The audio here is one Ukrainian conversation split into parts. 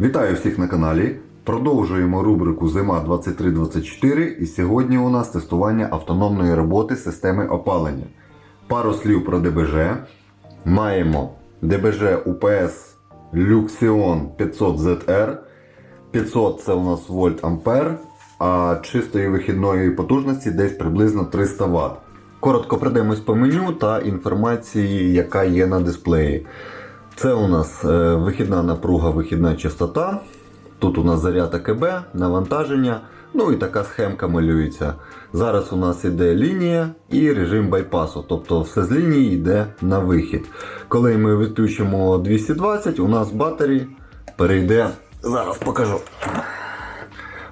Вітаю всіх на каналі. Продовжуємо рубрику Зима 2324 і сьогодні у нас тестування автономної роботи системи опалення. Пару слів про ДБЖ. Маємо ДБЖ UPS Luxion 500ZR. 500 це у нас вольт ампер, а чистої вихідної потужності десь приблизно 300 Вт. Коротко пройдемось по меню та інформації, яка є на дисплеї. Це у нас е, вихідна напруга, вихідна частота. Тут у нас заряд АКБ, навантаження. Ну і така схемка малюється. Зараз у нас іде лінія і режим байпасу, тобто все з лінії йде на вихід. Коли ми відключимо 220, у нас батарей перейде. Зараз покажу.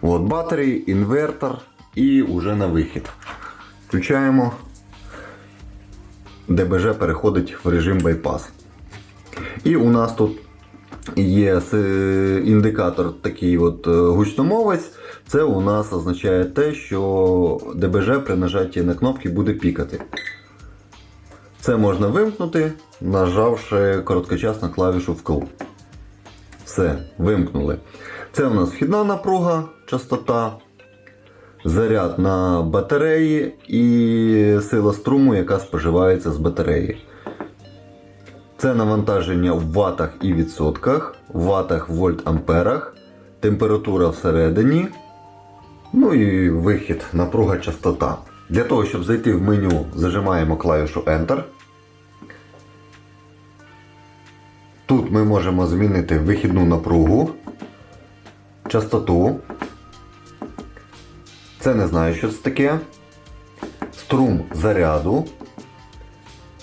От батарей, інвертор і вже на вихід. Включаємо. ДБЖ переходить в режим байпас. І у нас тут є індикатор такий от е, гучномовець. Це у нас означає те, що ДБЖ при нажатті на кнопки буде пікати. Це можна вимкнути, нажавши короткочасно клавішу вкл. Все, вимкнули. Це у нас вхідна напруга, частота, заряд на батареї і сила струму, яка споживається з батареї. Це навантаження в ватах і відсотках, в ватах, вольт амперах, температура всередині, ну і вихід, напруга частота. Для того, щоб зайти в меню, зажимаємо клавішу Enter. Тут ми можемо змінити вихідну напругу, частоту. Це не знаю, що це таке. Струм заряду.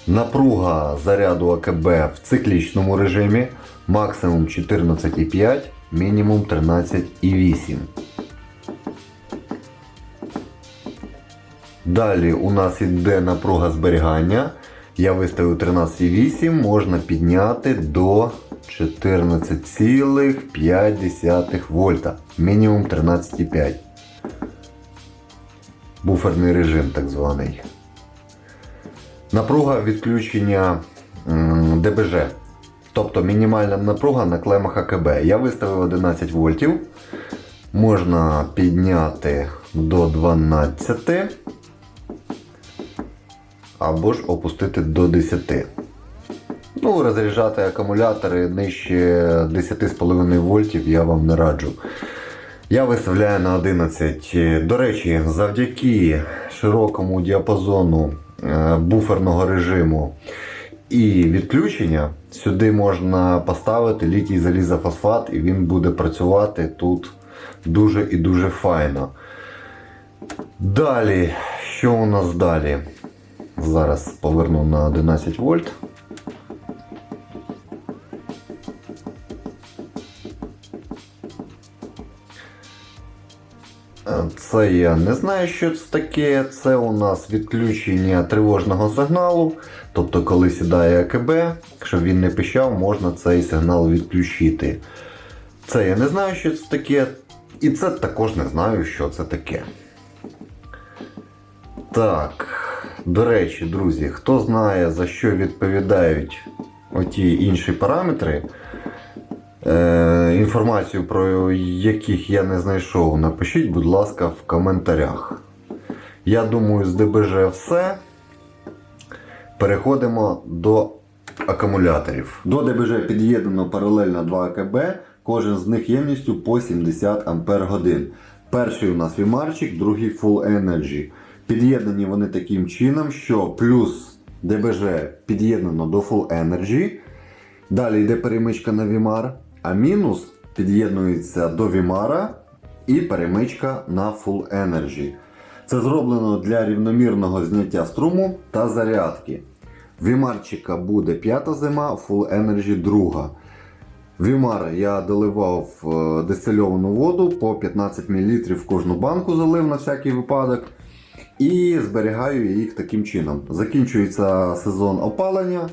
Напруга заряду АКБ в циклічному режимі максимум 14,5, мінімум 13,8. Далі у нас йде напруга зберігання. Я виставив 13,8, можна підняти до 14,5 вольта. Мінімум 13,5. Буферний режим так званий. Напруга відключення ДБЖ. Тобто мінімальна напруга на клемах АКБ. Я виставив 11 вольтів. Можна підняти до 12 або ж опустити до 10. Ну, розряджати акумулятори нижче 10,5 вольтів я вам не раджу. Я виставляю на 11. До речі, завдяки широкому діапазону буферного режиму і відключення, сюди можна поставити літій залізофосфат і він буде працювати тут дуже і дуже файно. Далі, що у нас далі? Зараз поверну на 11 вольт. Це я не знаю, що це таке. Це у нас відключення тривожного сигналу. Тобто, коли сідає АКБ, щоб він не пищав, можна цей сигнал відключити. Це я не знаю, що це таке. І це також не знаю, що це таке. Так, до речі, друзі, хто знає, за що відповідають оті інші параметри, е, інформацію про яких я не знайшов, напишіть, будь ласка, в коментарях. Я думаю, з ДБЖ все. Переходимо до акумуляторів. До ДБЖ під'єднано паралельно 2 АКБ, кожен з них ємністю по 70 Ампер годин. Перший у нас вімарчик, другий Full Energy. Під'єднані вони таким чином, що плюс ДБЖ під'єднано до Full Energy. Далі йде перемичка на Vimar, а мінус під'єднується до Vimar і перемичка на Full Energy. Це зроблено для рівномірного зняття струму та зарядки. Вімарчика буде п'ята зима, Full Energy друга. Вімар я доливав е, дистильовану воду по 15 мл кожну банку залив на всякий випадок. І зберігаю їх таким чином. Закінчується сезон опалення,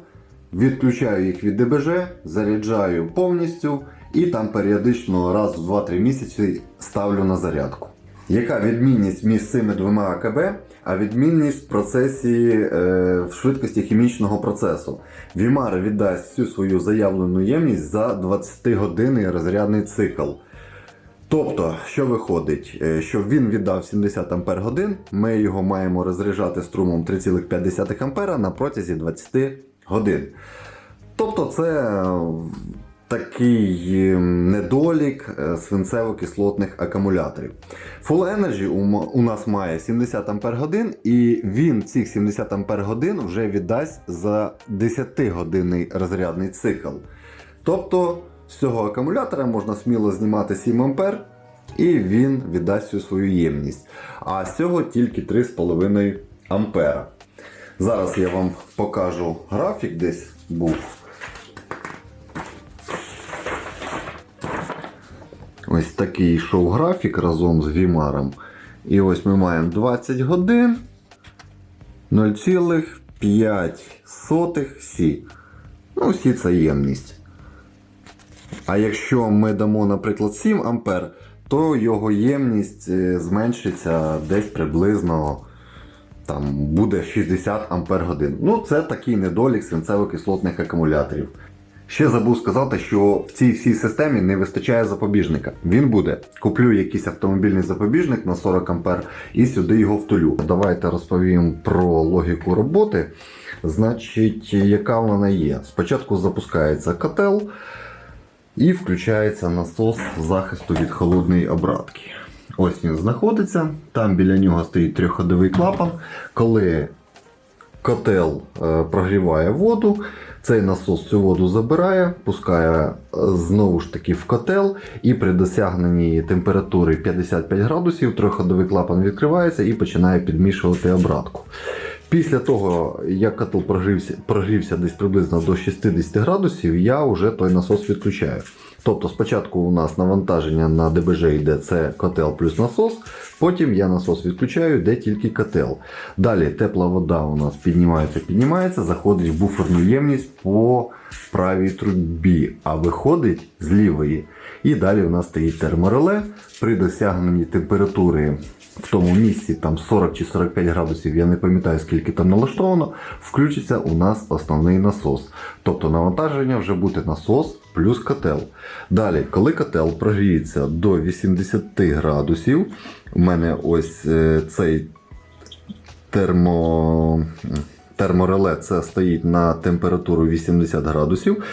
відключаю їх від ДБЖ, заряджаю повністю і там періодично раз в 2-3 місяці ставлю на зарядку. Яка відмінність між цими двома АКБ? А відмінність в процесі е, в швидкості хімічного процесу. Вімар віддасть всю свою заявлену ємність за 20-годинний розрядний цикл. Тобто, що виходить, Е, що він віддав 70 Ампер годин, ми його маємо розряджати струмом 3,5 Ампера на протязі 20 годин. Тобто, це е, такий е, недолік е, свинцево-кислотних акумуляторів. Full Energy у нас має 70 Ампер годин, і він цих 70 Ампер годин вже віддасть за 10-годинний розрядний цикл. Тобто з цього акумулятора можна сміло знімати 7 ампер, і він віддасть всю свою ємність. А з цього тільки 3,5 ампера. Зараз я вам покажу графік десь був. Ось такий йшов графік разом з Вімаром. І ось ми маємо 20 годин 0,5 Сі. Ну, Сі це ємність. А якщо ми дамо, наприклад, 7 ампер, то його ємність е, зменшиться десь приблизно там, буде 60 ампер годин. Ну, це такий недолік свинцево-кислотних акумуляторів. Ще забув сказати, що в цій всій системі не вистачає запобіжника. Він буде. Куплю якийсь автомобільний запобіжник на 40 ампер і сюди його втулю. Давайте розповім про логіку роботи. Значить, яка вона є? Спочатку запускається котел і включається насос захисту від холодної обратки. Ось він знаходиться. Там біля нього стоїть трьохходовий клапан. Коли котел е, прогріває воду, цей насос цю воду забирає, пускає е, знову ж таки в котел, і при досягненні температури 55 градусів трьохходовий клапан відкривається і починає підмішувати обратку. Після того, як котел прогрівся, прогрівся десь приблизно до 60 градусів, я вже той насос відключаю. Тобто спочатку у нас навантаження на ДБЖ йде це котел плюс насос, потім я насос відключаю, йде тільки котел. Далі тепла вода у нас піднімається, піднімається, заходить в буферну ємність по правій трубі, а виходить з лівої. І далі у нас стоїть термореле. При досягненні температури в тому місці, там 40 чи 45 градусів, я не пам'ятаю скільки там налаштовано, включиться у нас основний насос. Тобто навантаження вже буде насос плюс котел. Далі, коли котел прогріється до 80 градусів, у мене ось е, цей термо... термореле це стоїть на температуру 80 градусів.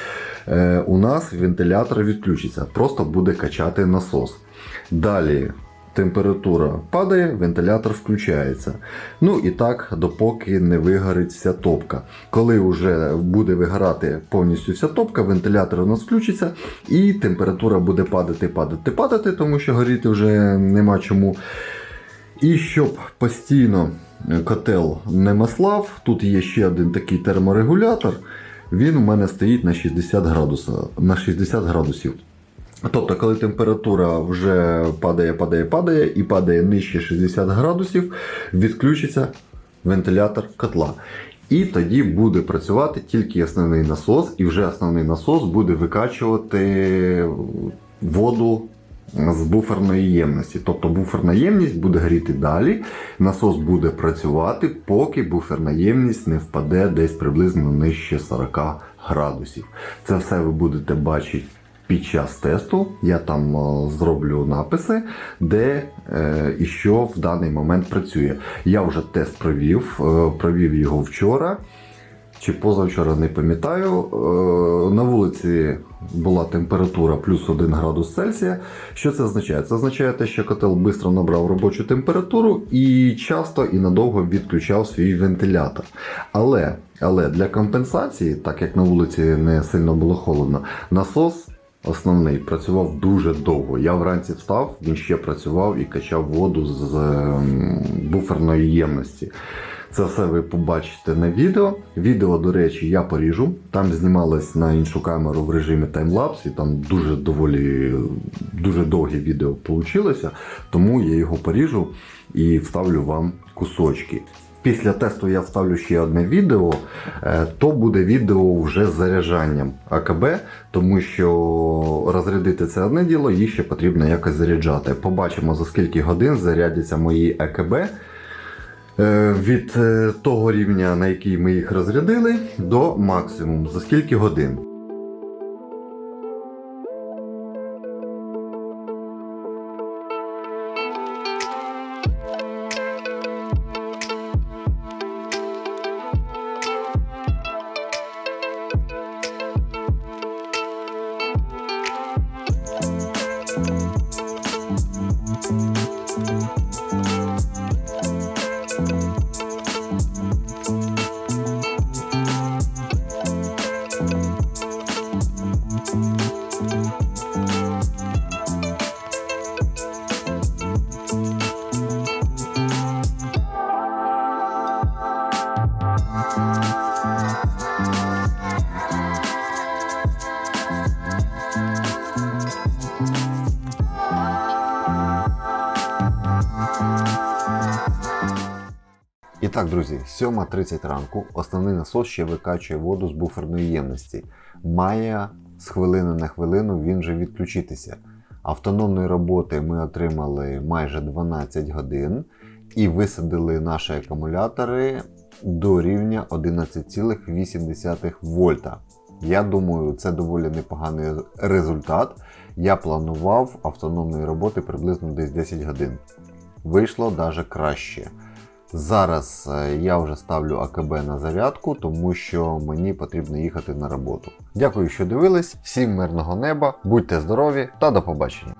Е, у нас вентилятор відключиться, просто буде качати насос. Далі температура падає, вентилятор включається. Ну і так, допоки не вигорить вся топка. Коли вже буде вигорати повністю вся топка, вентилятор у нас включиться, і температура буде падати, падати, падати, тому що горіти вже нема чому. І щоб постійно котел не маслав, тут є ще один такий терморегулятор. Він у мене стоїть на 60 градусів. На 60 градусів. Тобто, коли температура вже падає, падає, падає і падає нижче 60 градусів, відключиться вентилятор котла. І тоді буде працювати тільки основний насос, і вже основний насос буде викачувати воду з буферної ємності. Тобто буферна ємність буде гріти далі, насос буде працювати, поки буферна ємність не впаде десь приблизно нижче 40 градусів. Це все ви будете бачити під час тесту. Я там е, зроблю написи, де е, і що в даний момент працює. Я вже тест провів, е, провів його вчора. Чи позавчора не пам'ятаю. На вулиці була температура плюс 1 градус Цельсія. Що це означає? Це означає те, що котел швидко набрав робочу температуру і часто і надовго відключав свій вентилятор. Але, але для компенсації, так як на вулиці не сильно було холодно, насос. Основний працював дуже довго. Я вранці встав, він ще працював і качав воду з ем, буферної ємності. Це все ви побачите на відео. Відео, до речі, я поріжу. Там знімалось на іншу камеру в режимі таймлапс, і там дуже доволі дуже довге відео вийшло. Тому я його поріжу і вставлю вам кусочки. Після тесту я вставлю ще одне відео. Е, То буде відео вже з заряджанням АКБ, тому що розрядити це одне діло, їх ще потрібно якось заряджати. Побачимо за скільки годин зарядяться мої АКБ. Е, Від е, того рівня, на який ми їх розрядили, до максимуму. За скільки годин. І так, друзі, 7.30 ранку основний насос ще викачує воду з буферної ємності. Має з хвилини на хвилину він же відключитися. Автономної роботи ми отримали майже 12 годин і висадили наші акумулятори до рівня 11,8 вольта. Я думаю, це доволі непоганий результат. Я планував автономної роботи приблизно десь 10 годин. Вийшло навіть краще. Зараз е, я вже ставлю АКБ на зарядку, тому що мені потрібно їхати на роботу. Дякую, що дивились. Всім мирного неба, будьте здорові та до побачення.